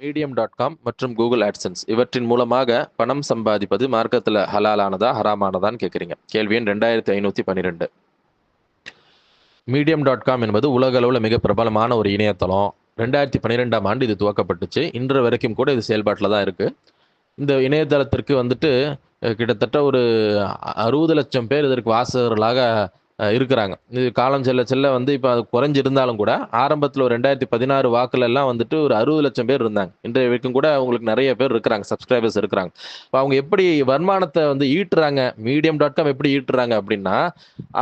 Medium dot com மற்றும் Google AdSense. இவற்றின் மூலமாக பணம் சம்பாதிப்பது மார்க்கத்தில் ஹலாலானதா ஹராமானதான்னு கேட்குறீங்க கேள்வி எண் ரெண்டாயிரத்தி ஐநூற்றி பன்னிரெண்டு. மீடியம் டாட் காம் என்பது உலக அளவில் மிக பிரபலமான ஒரு இணையதளம். ரெண்டாயிரத்தி பன்னிரெண்டாம் ஆண்டு இது துவக்கப்பட்டுச்சு. இன்று வரைக்கும் கூட இது செயல்பாட்டில் தான் இருக்குது இந்த இணையதளத்திற்கு வந்துட்டு கிட்டத்தட்ட ஒரு அறுபது லட்சம் பேர் இதற்கு வாசகர்களாக இருக்கிறாங்க. இது காலம் செல்ல செல்ல வந்து இப்போ அது குறைஞ்சிருந்தாலும் கூட ஆரம்பத்தில் ஒரு ரெண்டாயிரத்தி பதினாறு வாக்குல எல்லாம் வந்துட்டு ஒரு அறுபது லட்சம் பேர் இருந்தாங்க. இன்றைய வரைக்கும் கூட அவங்களுக்கு நிறைய பேர் இருக்கிறாங்க சப்ஸ்கிரைபர்ஸ் இருக்கிறாங்க. இப்போ அவங்க எப்படி வருமானத்தை வந்து ஈட்டுறாங்க மீடியம் டாட் காம் எப்படி ஈட்டுறாங்க அப்படின்னா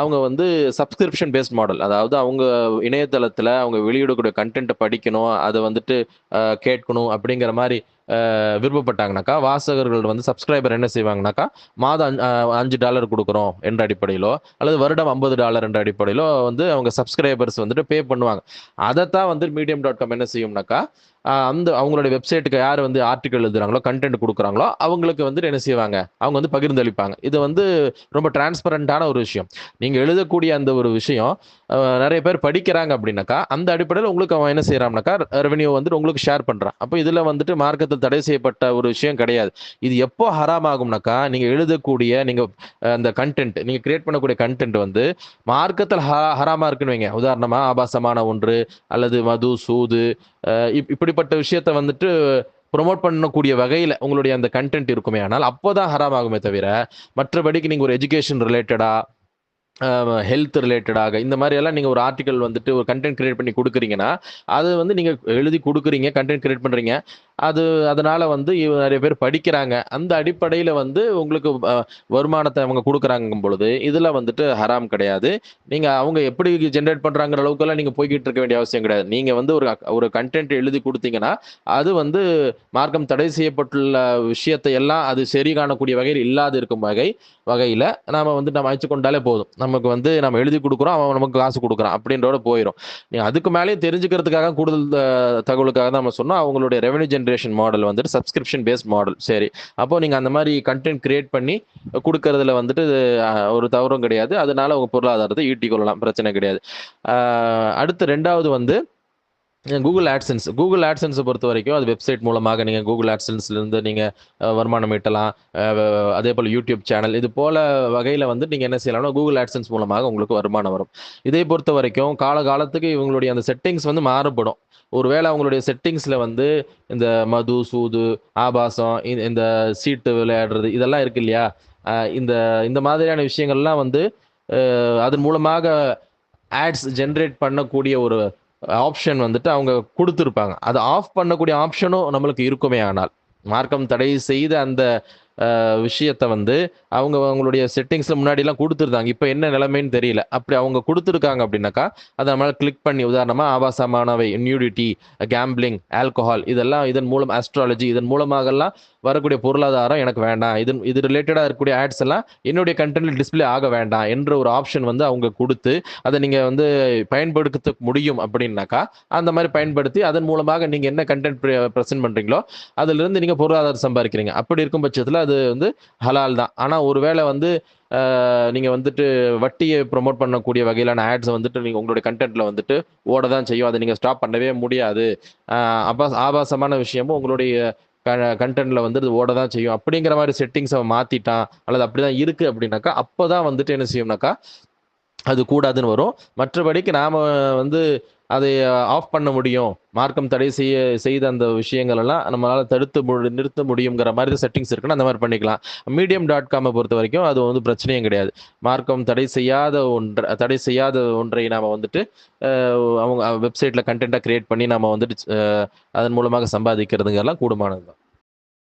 அவங்க வந்து சப்ஸ்கிரிப்ஷன் பேஸ்ட் மாடல் அதாவது அவங்க இணையதளத்தில் அவங்க வெளியிடக்கூடிய கண்டென்ட்டை படிக்கணும் அதை வந்துட்டு கேட்கணும் அப்படிங்கிற மாதிரி விருப்பப்பட்டாங்கனாக்கா வாசகர்கள் வந்து சப்ஸ்கிரைபர் என்ன செய்வாங்கனாக்கா மாதம் அஞ்சு- அஹ், அஞ்சு டாலர் கொடுக்குறோம் என்ற அடிப்படையிலோ அல்லது வருடம் ஐம்பது டாலர் என்ற அடிப்படையிலோ வந்து அவங்க சப்ஸ்கிரைபர்ஸ் வந்துட்டு பே பண்ணுவாங்க. அதைத்தான் வந்து மீடியம் டாட் காம் என்ன செய்யும்னாக்கா அந்த அவங்களுடைய வெப்சைட்டுக்கு யார் வந்து ஆர்டிக்கல் எழுதுறாங்களோ கண்டென்ட் கொடுக்குறாங்களோ அவங்களுக்கு வந்துட்டு என்ன செய்வாங்க? அவங்க வந்து பகிர்ந்தளிப்பாங்க. இது வந்து ரொம்ப டிரான்ஸ்பரண்டான ஒரு விஷயம். நீங்கள் எழுதக்கூடிய அந்த ஒரு விஷயம் நிறைய பேர் படிக்கிறாங்க அப்படின்னாக்கா அந்த அடிப்படையில் உங்களுக்கு அவன் என்ன செய்யறான்னாக்கா ரெவன்யூ வந்துட்டு உங்களுக்கு ஷேர் பண்ணுறான் அப்போ இதில் வந்துட்டு மார்க்கத்தில் தடை செய்யப்பட்ட ஒரு விஷயம் கிடையாது. இது எப்போ ஹராம் ஆகும்னாக்கா நீங்கள் எழுதக்கூடிய நீங்கள் அந்த கண்டென்ட் நீங்கள் கிரியேட் பண்ணக்கூடிய கண்டென்ட் வந்து மார்க்கத்தில் ஹ ஹராமாக இருக்குன்னு வைங்க. உதாரணமாக ஆபாசமான ஒன்று அல்லது மது சூது இப்படிப்பட்ட விஷயத்த வந்துட்டு ப்ரொமோட் பண்ணக்கூடிய வகையில் உங்களுடைய அந்த கண்டென்ட் இருக்குமே. ஆனால் அப்போ தான் ஹராம் ஆகுமே தவிர மற்றபடிக்கு நீங்கள் ஒரு எஜுகேஷன் ரிலேட்டடாக ஹெல்த் ரிலேட்டடாக இந்த மாதிரி எல்லாம் நீங்கள் ஒரு ஆர்டிக்கல் வந்துட்டு ஒரு கண்டென்ட் கிரியேட் பண்ணி கொடுக்குறீங்கன்னா அது வந்து நீங்கள் எழுதி கொடுக்குறீங்க கண்டென்ட் கிரியேட் பண்ணுறீங்க அது அதனால் வந்து நிறைய பேர் படிக்கிறாங்க. அந்த அடிப்படையில் வந்து உங்களுக்கு வருமானத்தை அவங்க கொடுக்குறாங்கும் பொழுது இதில் வந்துட்டு ஹராம் கிடையாது. நீங்கள் அவங்க எப்படி ஜென்ரேட் பண்ணுறாங்கிற அளவுக்கெல்லாம் நீங்கள் போய்கிட்டு இருக்க வேண்டிய அவசியம் கிடையாது. நீங்கள் வந்து ஒரு ஒரு கண்டென்ட் எழுதி கொடுத்தீங்கன்னா அது வந்து மார்க்கம் தடை செய்யப்பட்டுள்ள விஷயத்தை எல்லாம் அது சரி காணக்கூடிய வகையில் இல்லாது இருக்கும் வகை வகையில் நாம் வந்து நம்ம அழைச்சு கொண்டாலே போதும். நமக்கு வந்து நம்ம எழுதி கொடுக்குறோம் அவன் நமக்கு காசு கொடுக்குறான் அப்படின்றோட போயிடும் நீ அதுக்கு மேலேயும் தெரிஞ்சுக்கிறதுக்காக கூடுதல் தகவலுக்காக தான் நம்ம சொன்னோம். அவங்களுடைய ரெவன்யூ ஜென்ரேஷன் மாடல் வந்துட்டு சப்ஸ்கிரிப்ஷன் பேஸ்ட் மாடல் சரி. அப்போ நீங்கள் அந்த மாதிரி கண்டென்ட் கிரியேட் பண்ணி கொடுக்கறதுல வந்துட்டு ஒரு தவறும் கிடையாது. அதனால உங்கள் பொருளாதாரத்தை ஈட்டிக் கொள்ளலாம். பிரச்சனை கிடையாது. அடுத்து ரெண்டாவது வந்து கூகுள் ஆட்சன்ஸ் கூகுள் ஆட்சன்ஸை பொறுத்த வரைக்கும் அது வெப்சைட் மூலமாக நீங்கள் கூகுள் ஆட்சன்ஸ்லேருந்து நீங்கள் வருமானம் ஈட்டலாம். அதே போல் யூடியூப் சேனல் இது போல் வகையில் வந்து நீங்கள் என்ன செய்யலாம்னா கூகுள் ஆட்சன்ஸ் மூலமாக உங்களுக்கு வருமானம் வரும். இதை பொறுத்த வரைக்கும் காலகாலத்துக்கு இவங்களுடைய அந்த செட்டிங்ஸ் வந்து மாறுபடும். ஒருவேளை அவங்களுடைய செட்டிங்ஸில் வந்து இந்த மது சூது ஆபாசம் இந்த- இந்த சீட்டு விளையாடுறது இதெல்லாம் இருக்கு இல்லையா? இந்த இந்த மாதிரியான விஷயங்கள்லாம் வந்து அதன் மூலமாக ஆட்ஸ் ஜென்ரேட் பண்ணக்கூடிய ஒரு ஆப்ஷன் வந்துட்டு அவங்க கொடுத்துருப்பாங்க. அது ஆஃப் பண்ணக்கூடிய ஆப்ஷனும் நம்மளுக்கு இருக்குமே ஆனால். மார்க்கம் தடை செய்த அந்த விஷயத்தை வந்து அவங்க அவங்களுடைய செட்டிங்ஸில் முன்னாடிலாம் கொடுத்துருந்தாங்க. இப்போ என்ன நிலைமைன்னு தெரியல. அப்படி அவங்க கொடுத்துருக்காங்க அப்படின்னாக்கா அதை நம்மளால் கிளிக் பண்ணி உதாரணமாக ஆபாசமானவை நியூடிட்டி கேம்பிளிங் ஆல்கஹால் இதெல்லாம் இதன் மூலம் ஆஸ்ட்ராலஜி இதன் மூலமாகலாம் வரக்கூடிய பொருளாதாரம் எனக்கு வேண்டாம். இது இது ரிலேட்டடாக இருக்கக்கூடிய ஆட்ஸ் எல்லாம் என்னுடைய கண்டென்ட்ல டிஸ்ப்ளே ஆக வேண்டாம் என்ற ஒரு ஆப்ஷன் வந்து அவங்க கொடுத்து அதை நீங்கள் வந்து பயன்படுத்த முடியும் அப்படின்னாக்கா அந்த மாதிரி பயன்படுத்தி அதன் மூலமாக நீங்கள் என்ன கண்டென்ட் ப்ரெசென்ட் பண்ணுறீங்களோ அதிலிருந்து நீங்கள் பொருளாதாரம் சம்பாதிக்கிறீங்க. அப்படி இருக்கும் பட்சத்தில் அது வந்து ஹலால் தான். ஆனால் ஒருவேளை வந்து நீங்கள் வந்துட்டு வட்டியை ப்ரொமோட் பண்ணக்கூடிய வகையிலான ஆட்ஸ் வந்துட்டு நீங்கள் உங்களுடைய கண்டென்ட்டில் வந்துட்டு ஓட தான் செய்யும். அதை நீங்கள் ஸ்டாப் பண்ணவே முடியாது. ஆஹ் அபாஸ் ஆபாசமான விஷயமும் உங்களுடைய கண்டென்ட்ல வந்து இது ஓட தான் செய்யும். அப்படிங்கிற மாதிரி செட்டிங்ஸை மாற்றிட்டான் அல்லது அப்படி தான் இருக்குது அப்படின்னாக்கா அப்போ தான் வந்துட்டு என்ன செய்யும்னாக்கா அது கூடாதுன்னு வரும். மற்றபடிக்கு நாம் வந்து அதை ஆஃப் பண்ண முடியும். மார்க்கம் தடை செய்ய செய்த அந்த விஷயங்கள் எல்லாம் நம்மளால் தடுத்து மு- நிறுத்த முடியுங்கிற மாதிரி செட்டிங்ஸ் இருக்குன்னா அந்த மாதிரி பண்ணிக்கலாம். மீடியம் டாட் காமை பொறுத்த வரைக்கும் அது வந்து பிரச்சனையும் கிடையாது. மார்க்கம் தடை செய்யாத ஒன்றை தடை செய்யாத ஒன்றை நாம் வந்துட்டு அவங்க வெப்சைட்டில் கண்டென்ட்டாக க்ரியேட் பண்ணி நம்ம வந்துட்டு அதன் மூலமாக சம்பாதிக்கிறதுங்கெல்லாம் கூடுமானது தான்